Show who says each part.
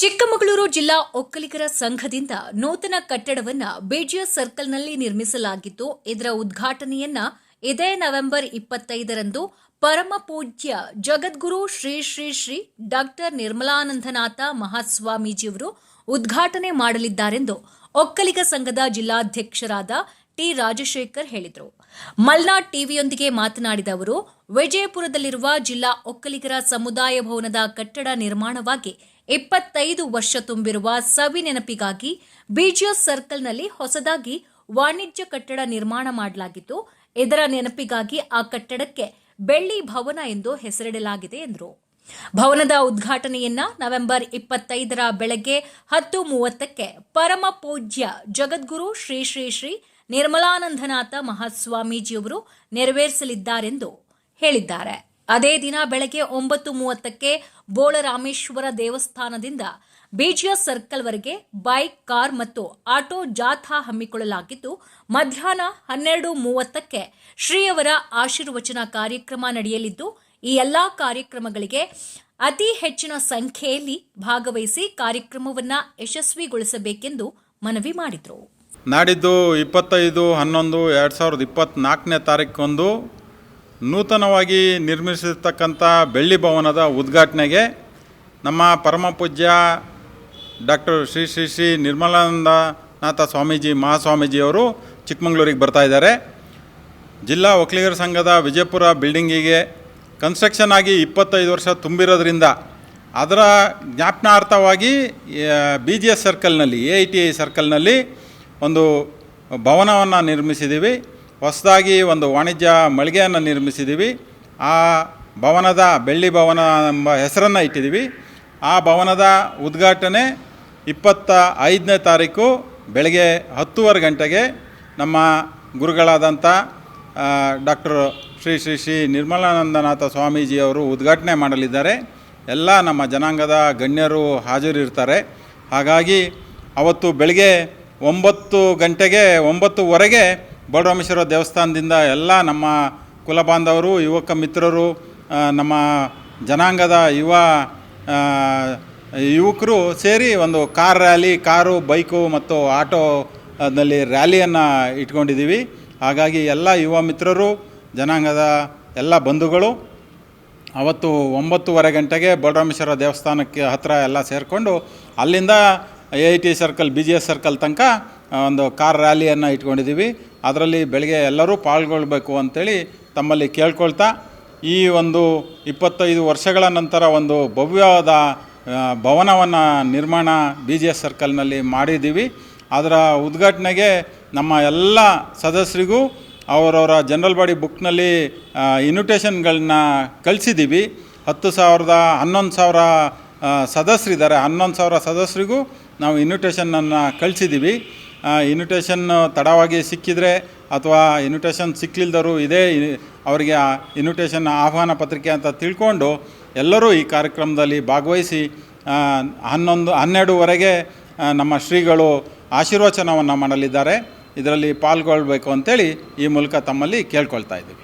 Speaker 1: ಚಿಕ್ಕಮಗಳೂರು ಜಿಲ್ಲಾ ಒಕ್ಕಲಿಗರ ಸಂಘದಿಂದ ನೂತನ ಕಟ್ಟಡವನ್ನು ಬಿಜಿಎಸ್ ಸರ್ಕಲ್ನಲ್ಲಿ ನಿರ್ಮಿಸಲಾಗಿದ್ದು ಇದರ ಉದ್ಘಾಟನೆಯನ್ನ ಇದೇ ನವೆಂಬರ್ ಇಪ್ಪತ್ತೈದರಂದು ಪರಮ ಪೂಜ್ಯ ಜಗದ್ಗುರು ಶ್ರೀ ಶ್ರೀ ಶ್ರೀ ಡಾಕ್ಟರ್ ನಿರ್ಮಲಾನಂದನಾಥ ಮಹಾಸ್ವಾಮೀಜಿಯವರು ಉದ್ಘಾಟನೆ ಮಾಡಲಿದ್ದಾರೆಂದು ಒಕ್ಕಲಿಗ ಸಂಘದ ಜಿಲ್ಲಾಧ್ಯಕ್ಷರಾದ ಟಿ ರಾಜಶೇಖರ್ ಹೇಳಿದರು. ಮಲ್ನಾಡ್ ಟಿವಿಯೊಂದಿಗೆ ಮಾತನಾಡಿದ ಅವರು, ವಿಜಯಪುರದಲ್ಲಿರುವ ಜಿಲ್ಲಾ ಒಕ್ಕಲಿಗರ ಸಮುದಾಯ ಭವನದ ಕಟ್ಟಡ ನಿರ್ಮಾಣವಾಗಿ ಇಪ್ಪತ್ತೈದು ವರ್ಷ ತುಂಬಿರುವ ಸವಿ ನೆನಪಿಗಾಗಿ ಬಿಜಿಎಸ್ ಸರ್ಕಲ್ನಲ್ಲಿ ಹೊಸದಾಗಿ ವಾಣಿಜ್ಯ ಕಟ್ಟಡ ನಿರ್ಮಾಣ ಮಾಡಲಾಗಿದ್ದು ಇದರ ನೆನಪಿಗಾಗಿ ಆ ಕಟ್ಟಡಕ್ಕೆ ಬೆಳ್ಳಿ ಭವನ ಎಂದು ಹೆಸರಿಡಲಾಗಿದೆ ಎಂದರು. ಭವನದ ಉದ್ಘಾಟನೆಯನ್ನ ನವೆಂಬರ್ ಇಪ್ಪತ್ತೈದರ ಬೆಳಗ್ಗೆ ಹತ್ತು ಮೂವತ್ತಕ್ಕೆ ಪರಮ ಪೂಜ್ಯ ಜಗದ್ಗುರು ಶ್ರೀ ಶ್ರೀ ಶ್ರೀ ನಿರ್ಮಲಾನಂದನಾಥ ಮಹಾಸ್ವಾಮೀಜಿಯವರು ನೆರವೇರಿಸಲಿದ್ದಾರೆಂದು ಹೇಳಿದ್ದಾರೆ. ಅದೇ ದಿನ ಬೆಳಗ್ಗೆ ಒಂಬತ್ತು ಮೂವತ್ತಕ್ಕೆ ಬೋಳರಾಮೇಶ್ವರ ದೇವಸ್ಥಾನದಿಂದ ಬಿಜಿಎಸ್ ಸರ್ಕಲ್ವರೆಗೆ ಬೈಕ್, ಕಾರ್ ಮತ್ತು ಆಟೋ ಜಾಥಾ ಹಮ್ಮಿಕೊಳ್ಳಲಾಗಿದ್ದು, ಮಧ್ಯಾಹ್ನ ಹನ್ನೆರಡು ಮೂವತ್ತಕ್ಕೆ ಶ್ರೀಯವರ ಆಶೀರ್ವಚನ ಕಾರ್ಯಕ್ರಮ ನಡೆಯಲಿದ್ದು, ಈ ಎಲ್ಲಾ ಕಾರ್ಯಕ್ರಮಗಳಿಗೆ ಅತಿ ಹೆಚ್ಚಿನ ಸಂಖ್ಯೆಯಲ್ಲಿ ಭಾಗವಹಿಸಿ ಕಾರ್ಯಕ್ರಮವನ್ನು ಯಶಸ್ವಿಗೊಳಿಸಬೇಕೆಂದು ಮನವಿ ಮಾಡಿದರು.
Speaker 2: ನಾಡಿದ್ದು ಇಪ್ಪತ್ತೈದು, ಹನ್ನೊಂದು, ಎರಡು ಸಾವಿರದ ಇಪ್ಪತ್ತ್ನಾಲ್ಕನೇ ತಾರೀಕೊಂದು ನೂತನವಾಗಿ ನಿರ್ಮಿಸಿರ್ತಕ್ಕಂಥ ಬೆಳ್ಳಿ ಭವನದ ಉದ್ಘಾಟನೆಗೆ ನಮ್ಮ ಪರಮ ಪೂಜ್ಯ ಡಾಕ್ಟರ್ ಶ್ರೀ ಶ್ರೀ ಶ್ರೀ ನಿರ್ಮಲಾನಂದನಾಥ ಸ್ವಾಮೀಜಿ, ಮಹಾಸ್ವಾಮೀಜಿಯವರು ಚಿಕ್ಕಮಗಳೂರಿಗೆ ಬರ್ತಾ ಇದ್ದಾರೆ. ಜಿಲ್ಲಾ ಒಕ್ಕಲಿಗರ ಸಂಘದ ವಿಜಯಪುರ ಬಿಲ್ಡಿಂಗಿಗೆ ಕನ್ಸ್ಟ್ರಕ್ಷನ್ ಆಗಿ ಇಪ್ಪತ್ತೈದು ವರ್ಷ ತುಂಬಿರೋದ್ರಿಂದ ಅದರ ಜ್ಞಾಪನಾರ್ಥವಾಗಿ ಬಿ ಜಿ ಎಸ್ ಸರ್ಕಲ್ನಲ್ಲಿ ಎ ಐ ಟಿ ಐ ಸರ್ಕಲ್ನಲ್ಲಿ ಒಂದು ಭವನವನ್ನು ನಿರ್ಮಿಸಿದ್ದೀವಿ ಹೊಸದಾಗಿ ಒಂದು ವಾಣಿಜ್ಯ ಮಳಿಗೆಯನ್ನು ನಿರ್ಮಿಸಿದ್ದೀವಿ ಆ ಭವನದ ಬೆಳ್ಳಿ ಭವನ ಎಂಬ ಹೆಸರನ್ನು ಇಟ್ಟಿದ್ದೀವಿ ಆ ಭವನದ ಉದ್ಘಾಟನೆ ಇಪ್ಪತ್ತ ಐದನೇ ತಾರೀಕು ಬೆಳಗ್ಗೆ ಹತ್ತೂವರೆ ಗಂಟೆಗೆ ನಮ್ಮ ಗುರುಗಳಾದಂಥ ಡಾಕ್ಟರ್ ಶ್ರೀ ಶ್ರೀ ಶ್ರೀ ನಿರ್ಮಲಾನಂದನಾಥ ಸ್ವಾಮೀಜಿಯವರು ಉದ್ಘಾಟನೆ ಮಾಡಲಿದ್ದಾರೆ. ಎಲ್ಲ ನಮ್ಮ ಜನಾಂಗದ ಗಣ್ಯರು ಹಾಜರಿರ್ತಾರೆ. ಹಾಗಾಗಿ ಅವತ್ತು ಬೆಳಗ್ಗೆ ಒಂಬತ್ತು ಗಂಟೆಗೆ ಒಂಬತ್ತುವರೆಗೆ ಬಲರಾಮೇಶ್ವರ ದೇವಸ್ಥಾನದಿಂದ ಎಲ್ಲ ನಮ್ಮ ಕುಲಬಾಂಧವರು, ಯುವಕ ಮಿತ್ರರು ನಮ್ಮ ಜನಾಂಗದ ಯುವ ಯುವಕರು ಸೇರಿ ಒಂದು ಕಾರ್ ರ್ಯಾಲಿ, ಕಾರು, ಬೈಕು ಮತ್ತು ಆಟೋದಲ್ಲಿ ರ್ಯಾಲಿಯನ್ನು ಇಟ್ಕೊಂಡಿದ್ದೀವಿ. ಹಾಗಾಗಿ ಎಲ್ಲ ಯುವ ಮಿತ್ರರು, ಜನಾಂಗದ ಎಲ್ಲ ಬಂಧುಗಳು, ಅವತ್ತು ಒಂಬತ್ತುವರೆ ಗಂಟೆಗೆ ಬಲರಾಮೇಶ್ವರ ದೇವಸ್ಥಾನಕ್ಕೆ ಹತ್ತಿರ ಎಲ್ಲ ಸೇರಿಕೊಂಡು ಅಲ್ಲಿಂದ A I T circle, B G S circle ತನಕ ಒಂದು ಕಾರ್ ರ್ಯಾಲಿಯನ್ನು ಇಟ್ಕೊಂಡಿದ್ದೀವಿ. ಅದರಲ್ಲಿ ಬೆಳಗ್ಗೆ ಎಲ್ಲರೂ ಪಾಲ್ಗೊಳ್ಬೇಕು ಅಂತೇಳಿ ತಮ್ಮಲ್ಲಿ ಕೇಳ್ಕೊಳ್ತಾ, ಈ ಒಂದು ಇಪ್ಪತ್ತೈದು ವರ್ಷಗಳ ನಂತರ ಒಂದು ಭವ್ಯವಾದ ಭವನವನ್ನು ನಿರ್ಮಾಣ ಬಿ ಜಿ ಎಸ್ ಸರ್ಕಲ್ನಲ್ಲಿ ಮಾಡಿದ್ದೀವಿ. ಅದರ ಉದ್ಘಾಟನೆಗೆ ನಮ್ಮ ಎಲ್ಲ ಸದಸ್ಯರಿಗೂ, ಅವರವರ ಜನರಲ್ ಬಾಡಿ ಬುಕ್ನಲ್ಲಿ ಇನ್ವಿಟೇಷನ್ಗಳನ್ನ ಕಳಿಸಿದ್ದೀವಿ. ಹತ್ತು ಸಾವಿರದ ಹನ್ನೊಂದು ಸಾವಿರ ಸದಸ್ಯರಿದ್ದಾರೆ ಹನ್ನೊಂದು ಸಾವಿರ ಸದಸ್ಯರಿಗೂ ನಾವು ಇನ್ವಿಟೇಷನನ್ನು ಕಳಿಸಿದ್ದೀವಿ ಇನ್ವಿಟೇಷನ್ ತಡವಾಗಿ ಸಿಕ್ಕಿದರೆ ಅಥವಾ ಇನ್ವಿಟೇಷನ್ ಸಿಕ್ಕಲಿಲ್ದರು ಇದೇ ಅವರಿಗೆ ಆ ಇನ್ವಿಟೇಷನ್ ಆಹ್ವಾನ ಪತ್ರಿಕೆ ಅಂತ ತಿಳ್ಕೊಂಡು ಎಲ್ಲರೂ ಈ ಕಾರ್ಯಕ್ರಮದಲ್ಲಿ ಭಾಗವಹಿಸಿ ಹನ್ನೊಂದು, ಹನ್ನೆರಡುವರೆಗೆ ನಮ್ಮ ಶ್ರೀಗಳು ಆಶೀರ್ವಚನವನ್ನು ಮಾಡಲಿದ್ದಾರೆ. ಇದರಲ್ಲಿ ಪಾಲ್ಗೊಳ್ಬೇಕು ಅಂತೇಳಿ ಈ ಮೂಲಕ ತಮ್ಮಲ್ಲಿ ಕೇಳ್ಕೊಳ್ತಾ ಇದ್ದೀವಿ.